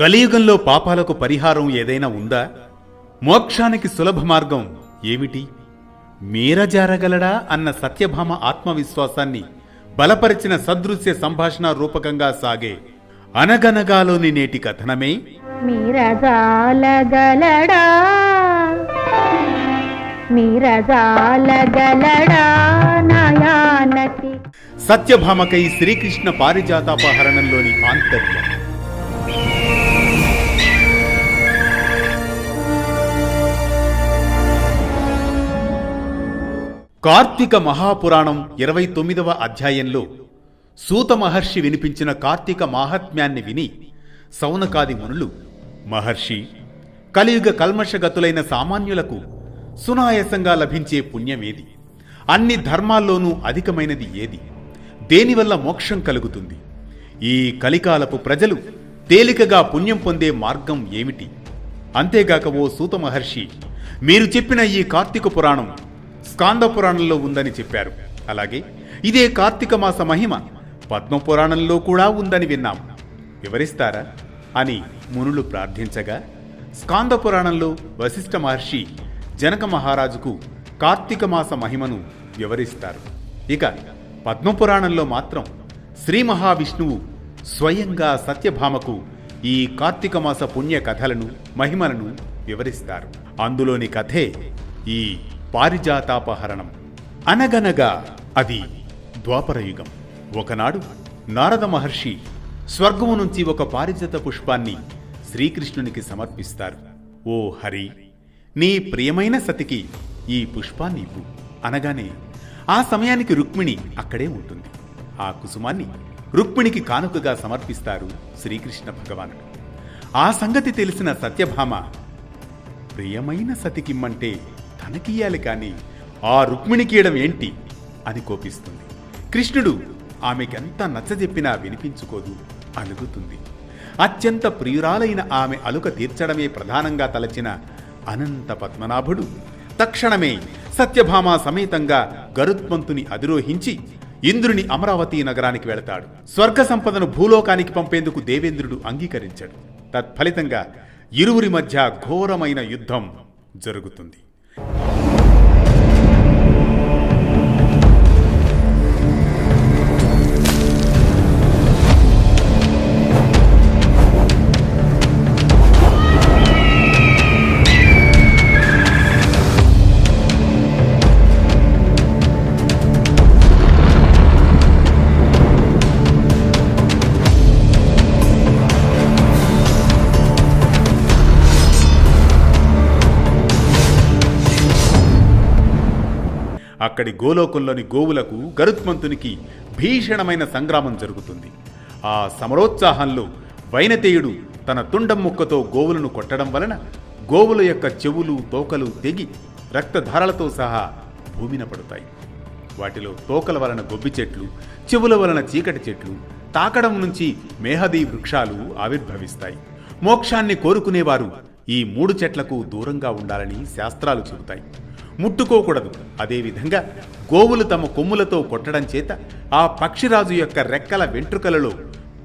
కలియుగంలో పాపాలకు పరిహారం ఏదైనా ఉందా? మోక్షానికి సులభ మార్గం ఏమిటి? మీర జారగలడా? అన్న సత్యభామ ఆత్మవిశ్వాసాన్ని బలపరిచిన సదృశ్య సంభాషణ రూపకంగా సాగే అనగనగాలోని నేటి కథనమే. మీరజాలగలడా మీరజాలగలడా నయానతి సత్యభామకై శ్రీకృష్ణ పారిజాతాపహరణంలోని ఆంతర్యం. కార్తీక మహాపురాణం ఇరవై తొమ్మిదవ అధ్యాయంలో సూత మహర్షి వినిపించిన కార్తీక మాహాత్మ్యాన్ని విని సౌనకాది మునులు మహర్షి కలియుగ కల్మషగతులైన సామాన్యులకు సునాయాసంగా లభించే పుణ్యమేది. అన్ని ధర్మాల్లోనూ అధికమైనది ఏది? దేనివల్ల మోక్షం కలుగుతుంది? ఈ కలికాలపు ప్రజలు తేలికగా పుణ్యం పొందే మార్గం ఏమిటి? అంతేగాక ఓ సూత మహర్షి మీరు చెప్పిన ఈ కార్తీక పురాణం స్కాంద పురాణంలో ఉందని చెప్పారు. అలాగే ఇదే కార్తీక మాస మహిమ పద్మ పురాణంలో కూడా ఉందని విన్నాం. వివరిస్తారా? అని మునులు ప్రార్థించగా స్కాంద పురాణంలో వశిష్ఠ మహర్షి జనక మహారాజుకు కార్తీక మాస మహిమను వివరిస్తారు. ఇక పద్మపురాణంలో మాత్రం శ్రీ మహావిష్ణువు స్వయంగా సత్యభామకు ఈ కార్తీక మాస పుణ్య కథలను మహిమలను వివరిస్తారు. అందులోని కథే ఈ పారిజాతాపహరణం. అనగనగా అది ద్వాపరయుగం. ఒకనాడు నారద మహర్షి స్వర్గము నుంచి ఒక పారిజాత పుష్పాన్ని శ్రీకృష్ణునికి సమర్పిస్తారు. ఓ హరి నీ ప్రియమైన సతికి ఈ పుష్పాన్ని ఇవ్వు. అనగానే ఆ సమయానికి రుక్మిణి అక్కడే ఉంటుంది. ఆ కుసుమాన్ని రుక్మిణికి కానుకగా సమర్పిస్తారు శ్రీకృష్ణ భగవానుడు ఆ సంగతి తెలిసిన సత్యభామ ప్రియమైన సతికిమ్మంటే తనకియ్యాలి కాని ఆ రుక్మిణికీయడం ఏంటి అని కోపిస్తుంది. కృష్ణుడు ఆమెకెంత నచ్చజెప్పినా వినిపించుకోదు అలుగుతుంది అత్యంత ప్రియురాలైన ఆమె అలుక తీర్చడమే ప్రధానంగా తలచిన అనంత పద్మనాభుడు తక్షణమే సత్యభామ సమేతంగా గరుత్మంతుని అధిరోహించి ఇంద్రుని అమరావతి నగరానికి వెళతాడు. స్వర్గ సంపదను భూలోకానికి పంపేందుకు దేవేంద్రుడు అంగీకరించాడు. తత్ఫలితంగా ఇరువురి మధ్య ఘోరమైన యుద్ధం జరుగుతుంది. అక్కడి గోలోకంలోని గోవులకు గరుత్మంతునికి భీషణమైన సంగ్రామం జరుగుతుంది. ఆ సమరోత్సాహంలో వైనతేయుడు తన తుండం ముక్కతో గోవులను కొట్టడం వలన గోవుల యొక్క చెవులు తోకలు తెగి రక్తధారలతో సహా భూమిన పడతాయి. వాటిలో తోకల వలన గొబ్బి చెట్లు చెవుల వలన చీకటి చెట్లు తాకడం నుంచి మేహదీ వృక్షాలు ఆవిర్భవిస్తాయి. మోక్షాన్ని కోరుకునేవారు ఈ మూడు చెట్లకు దూరంగా ఉండాలని శాస్త్రాలు చెబుతాయి. ముట్టుకోకూడదు. అదేవిధంగా గోవులు తమ కొమ్ములతో కొట్టడం చేత ఆ పక్షిరాజు యొక్క రెక్కల వెంట్రుకలలో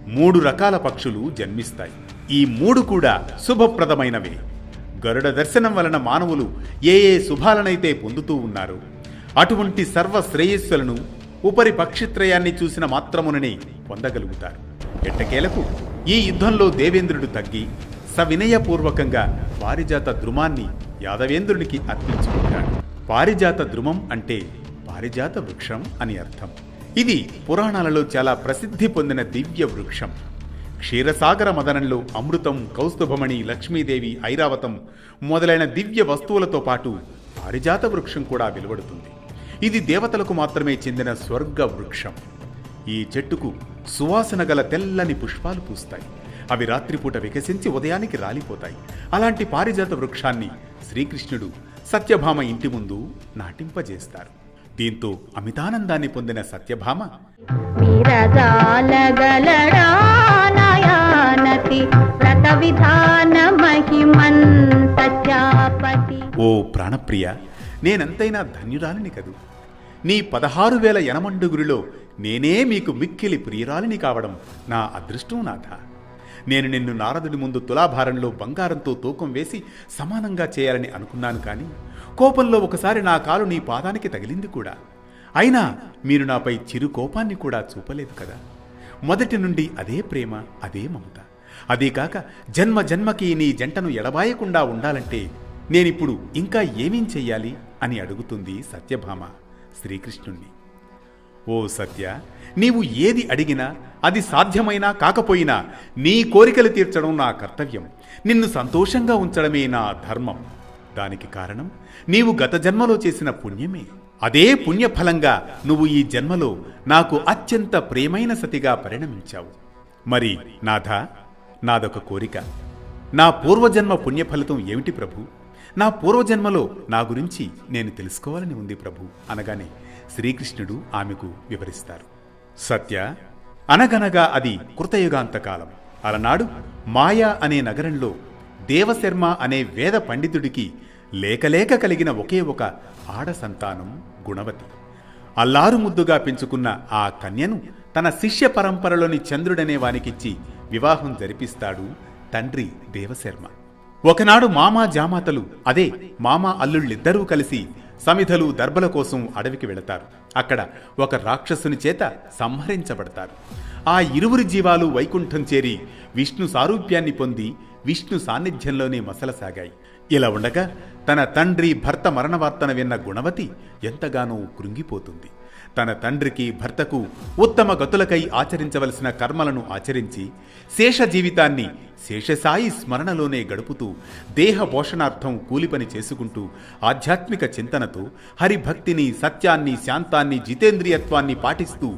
మూడు రకాల పక్షులు జన్మిస్తాయి. ఈ మూడు కూడా శుభప్రదమైనవే. గరుడ దర్శనం వలన మానవులు ఏ ఏ శుభాలనైతే పొందుతూ ఉన్నారో అటువంటి సర్వ శ్రేయస్సులను ఉపరి పక్షిత్రయాన్ని చూసిన మాత్రముననే పొందగలుగుతారు. ఎట్టకేలకు ఈ యుద్ధంలో దేవేంద్రుడు తగ్గి సవినయపూర్వకంగా పారిజాత ద్రుమాన్ని యాదవేంద్రునికి అర్పించుకుంటాడు. పారిజాత ద్రుమం అంటే పారిజాత వృక్షం అని అర్థం. ఇది పురాణాలలో చాలా ప్రసిద్ధి పొందిన దివ్య వృక్షం. క్షీరసాగర మదనంలో అమృతం కౌస్తుభమణి లక్ష్మీదేవి ఐరావతం మొదలైన దివ్య వస్తువులతో పాటు పారిజాత వృక్షం కూడా వెలువడుతుంది. ఇది దేవతలకు మాత్రమే చెందిన స్వర్గ వృక్షం. ఈ చెట్టుకు సువాసన గల తెల్లని పుష్పాలు పూస్తాయి. అవి రాత్రిపూట వికసించి ఉదయానికి రాలిపోతాయి. అలాంటి పారిజాత వృక్షాన్ని శ్రీకృష్ణుడు సత్యభామ ఇంటి ముందు నాటింపజేస్తారు. దీంతో అమితానందాన్ని పొందిన సత్యభామ ఓ ప్రాణప్రియ నేనెంతైనా ధన్యురాలిని కదూ. నీ పదహారు వేల యనమండుగురిలో నేనే మీకు మిక్కిలి ప్రియురాలిని కావడం నా అదృష్టం నాథ. నేను నిన్ను నారదుడి ముందు తులాభారంలో బంగారంతో తూకం వేసి సమానంగా చేయాలని అనుకున్నాను కానీ కోపంలో ఒకసారి నా కాలు నీ పాదానికి తగిలింది కూడా. అయినా మీరు నాపై చిరు కోపాన్ని కూడా చూపలేదు కదా. మొదటి నుండి అదే ప్రేమ అదే మమత. అదే కాక జన్మ జన్మకి నీ జంటను ఎడబాయకుండా ఉండాలంటే నేనిప్పుడు ఇంకా ఏమేం చెయ్యాలి అని అడుగుతుంది సత్యభామ శ్రీకృష్ణుణ్ణి. ఓ సత్య నీవు ఏది అడిగినా అది సాధ్యమైనా కాకపోయినా నీ కోరికలు తీర్చడం నా కర్తవ్యం. నిన్ను సంతోషంగా ఉంచడమే నా ధర్మం. దానికి కారణం నీవు గత జన్మలో చేసిన పుణ్యమే. అదే పుణ్యఫలంగా నువ్వు ఈ జన్మలో నాకు అత్యంత ప్రేమైన సతిగా పరిణమించావు. మరి నాథ నాదొక కోరిక. నా పూర్వజన్మ పుణ్యఫలితం ఏమిటి ప్రభు? నా పూర్వజన్మలో నా గురించి నేను తెలుసుకోవాలని ఉంది ప్రభు. అనగానే శ్రీకృష్ణుడు ఆమెకు వివరిస్తారు. సత్య అనగనగా అది కృతయుగాంతకాలం. అలనాడు మాయా అనే నగరంలో దేవశర్మ అనే వేద పండితుడికి లేకలేక కలిగిన ఒకే ఒక ఆడ సంతానం గుణవతి. అల్లారు ముద్దుగా పెంచుకున్న ఆ కన్యను తన శిష్య పరంపరలోని చంద్రుడనే వానికిచ్చి వివాహం జరిపిస్తాడు తండ్రి దేవశర్మ. ఒకనాడు మామా జామాతలు అదే మామా అల్లుళ్ళిద్దరూ కలిసి సమిధలు దర్భల కోసం అడవికి వెళతారు. అక్కడ ఒక రాక్షసుని చేత సంహరించబడతారు. ఆ ఇరువురి జీవాలు వైకుంఠం చేరి విష్ణు సారూప్యాన్ని పొంది విష్ణు సాన్నిధ్యంలోనే మసలసాగాయి. ఇలా ఉండగా తన తండ్రి భర్త మరణవార్తన విన్న గుణవతి ఎంతగానో కృంగిపోతుంది. తన తండ్రికి భర్తకు ఉత్తమ గతులకై ఆచరించవలసిన కర్మలను ఆచరించి శేష జీవితాన్ని శేషసాయి స్మరణలోనే గడుపుతూ దేహ పోషణార్థం కూలిపని చేసుకుంటూ ఆధ్యాత్మిక చింతనతో హరిభక్తిని సత్యాన్ని శాంతాన్ని జితేంద్రియత్వాన్ని పాటిస్తూ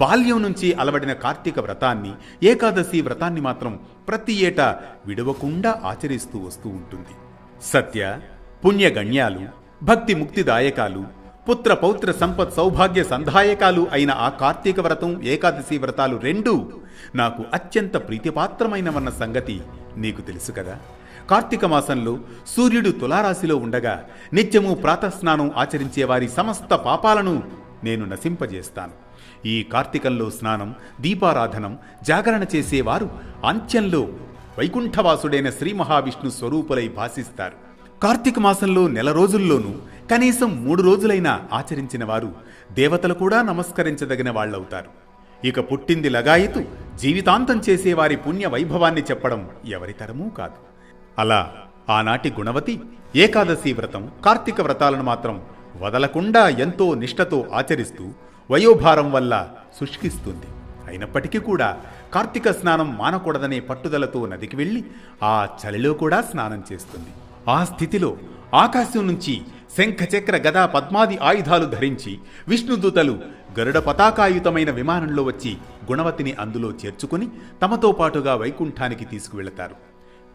బాల్యం నుంచి అలవడిన కార్తీక వ్రతాన్ని ఏకాదశి వ్రతాన్ని మాత్రం ప్రతి ఏటా విడవకుండా ఆచరిస్తూ వస్తూ ఉంటుంది. సత్య పుణ్యగణ్యాలు భక్తి ముక్తిదాయకాలు పుత్ర పౌత్ర సంపత్ సౌభాగ్య సంధాయకాలు అయిన ఆ కార్తీక వ్రతం ఏకాదశి వ్రతాలు రెండూ నాకు అత్యంత ప్రీతిపాత్రమైనవన్న సంగతి నీకు తెలుసు కదా. కార్తీక మాసంలో సూర్యుడు తులారాశిలో ఉండగా నిత్యము ప్రాతస్నానం ఆచరించే వారి సమస్త పాపాలను నేను నశింపజేస్తాను. ఈ కార్తీకంలో స్నానం దీపారాధనం జాగరణ చేసేవారు అంత్యంలో వైకుంఠవాసుడైన శ్రీ మహావిష్ణు స్వరూపులై భాసిస్తారు. కార్తీక మాసంలో నెల రోజుల్లోనూ కనీసం మూడు రోజులైనా ఆచరించిన వారు దేవతలు కూడా నమస్కరించదగిన వాళ్ళవుతారు. ఇక పుట్టింది లగాయతు జీవితాంతం చేసేవారి పుణ్య వైభవాన్ని చెప్పడం ఎవరితరమూ కాదు. అలా ఆనాటి గుణవతి ఏకాదశి వ్రతం కార్తీక వ్రతాలను మాత్రం వదలకుండా ఎంతో నిష్ఠతో ఆచరిస్తూ వయోభారం వల్ల శుష్కిస్తుంది. అయినప్పటికీ కూడా కార్తీక స్నానం మానకూడదనే పట్టుదలతో నదికి వెళ్ళి ఆ చలిలో కూడా స్నానం చేస్తుంది. ఆ స్థితిలో ఆకాశం నుంచి శంఖచక్ర గదా పద్మాది ఆయుధాలు ధరించి విష్ణుదూతలు గరుడ పతాకాయుతమైన విమానంలో వచ్చి గుణవతిని అందులో చేర్చుకుని తమతో పాటుగా వైకుంఠానికి తీసుకువెళతారు.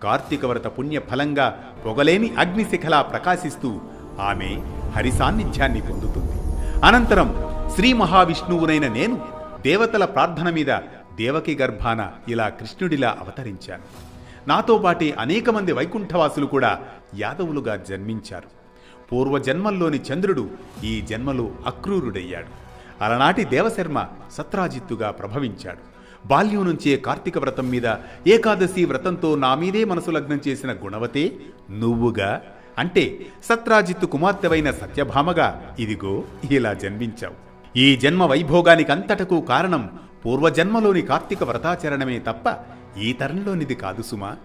కార్తీక వ్రత పుణ్య ఫలంగా పొగలేని అగ్నిశిఖలా ప్రకాశిస్తూ ఆమె హరి సాన్నిధ్యాన్ని పొందుతుంది. అనంతరం శ్రీ మహావిష్ణువునైన నేను దేవతల ప్రార్థన మీద దేవకి గర్భాన ఇలా కృష్ణుడిలా అవతరించాను. నాతో పాటే అనేక మంది వైకుంఠవాసులు కూడా యాదవులుగా జన్మించారు. పూర్వజన్మల్లోని చంద్రుడు ఈ జన్మలో అక్రూరుడయ్యాడు. అలనాటి దేవశర్మ సత్రాజిత్తుగా ప్రభవించాడు. బాల్యం నుంచే కార్తీక వ్రతం మీద ఏకాదశి వ్రతంతో నా మీదే మనసు లగ్నం చేసిన గుణవతే నువ్వుగా? అంటే సత్రాజిత్తు కుమార్తెవైన సత్యభామగా ఇదిగో ఇలా జన్మించావు. ఈ జన్మ వైభోగానికంతటకు కారణం పూర్వజన్మలోని కార్తీక వ్రతాచరణమే తప్ప ఈ తరంలోనిది కాదు సుమా.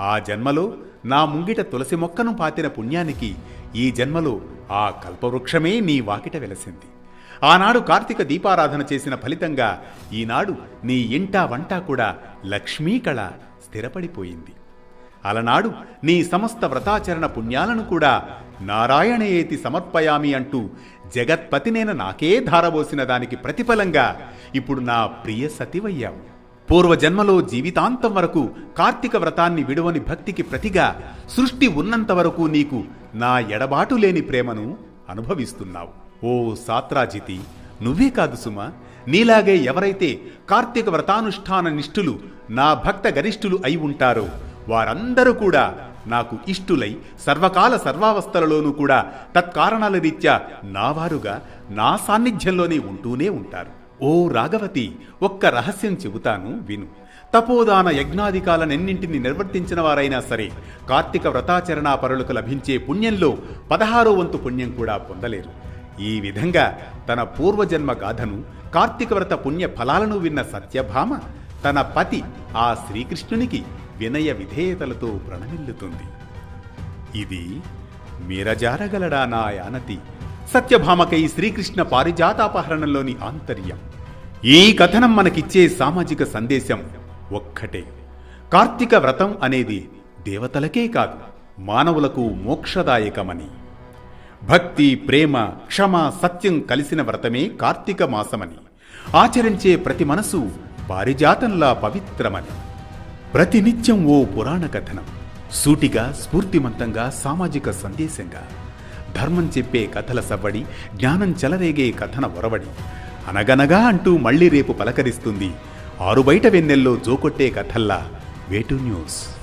ఆ జన్మలో నా ముంగిట తులసి మొక్కను పాతిన పుణ్యానికి ఈ జన్మలో ఆ కల్పవృక్షమే నీ వాకిట వెలసింది. ఆనాడు కార్తీక దీపారాధన చేసిన ఫలితంగా ఈనాడు నీ ఇంటా వంటా కూడా లక్ష్మీ కళ స్థిరపడిపోయింది. అలనాడు నీ సమస్త వ్రతాచరణ పుణ్యాలను కూడా నారాయణయేతి సమర్పయామి అంటూ జగత్పతినేన నాకే ధారబోసిన దానికి ప్రతిఫలంగా ఇప్పుడు నా ప్రియ సతివయ్యావు. పూర్వజన్మలో జీవితాంతం వరకు కార్తీక వ్రతాన్ని విడువని భక్తికి ప్రతిగా సృష్టి ఉన్నంత వరకు నీకు నా ఎడబాటు లేని ప్రేమను అనుభవిస్తున్నావు. ఓ సాత్రాజితి నువ్వే కాదు సుమా. నీలాగే ఎవరైతే కార్తీక వ్రతానుష్ఠాన నిష్ఠులు నా భక్త గరిష్ఠులు అయి ఉంటారో వారందరూ కూడా నాకు ఇష్టులై సర్వకాల సర్వావస్థలలోనూ కూడా తత్కారణాల రీత్యా నావారుగా నా సాన్నిధ్యంలోనే ఉంటూనే ఉంటారు. ఓ రాఘవతి ఒక్క రహస్యం చెబుతాను విను. తపోదాన యజ్ఞాధికాలనెన్నింటిని నిర్వర్తించిన వారైనా సరే కార్తీక వ్రతాచరణా పరులకు లభించే పుణ్యంలో పదహారో వంతు పుణ్యం కూడా పొందలేరు. ఈ విధంగా తన పూర్వజన్మ గాథను కార్తీక వ్రత పుణ్య ఫలాలను విన్న సత్యభామ తన పతి ఆ శ్రీకృష్ణునికి వినయ విధేయతలతో ప్రణమిల్లుతుంది. ఇది మీరజారగలడా నా యానతి సత్యభామకై శ్రీకృష్ణ పారిజాతాపహరణంలోని ఆంతర్యం. ఈ కథనం మనకిచ్చే సామాజిక సందేశం ఒక్కటే. కార్తీక వ్రతం అనేది దేవతలకే కాదు మానవులకు మోక్షదాయకమని. భక్తి ప్రేమ క్షమ సత్యం కలిసిన వ్రతమే కార్తీక మాసమని. ఆచరించే ప్రతి మనసు పారిజాతంలా పవిత్రమని. ప్రతినిత్యం ఓ పురాణ కథనం. సూటిగా స్ఫూర్తిమంతంగా సామాజిక సందేశంగా. ధర్మం చెప్పే కథల సవ్వడి జ్ఞానం చెలరేగే కథన ఒరవడి. అనగనగా అంటూ మళ్ళీ రేపు పలకరిస్తుంది ఆరు బయట వెన్నెల్లో జోకొట్టే కథల్లా వేటు న్యూస్.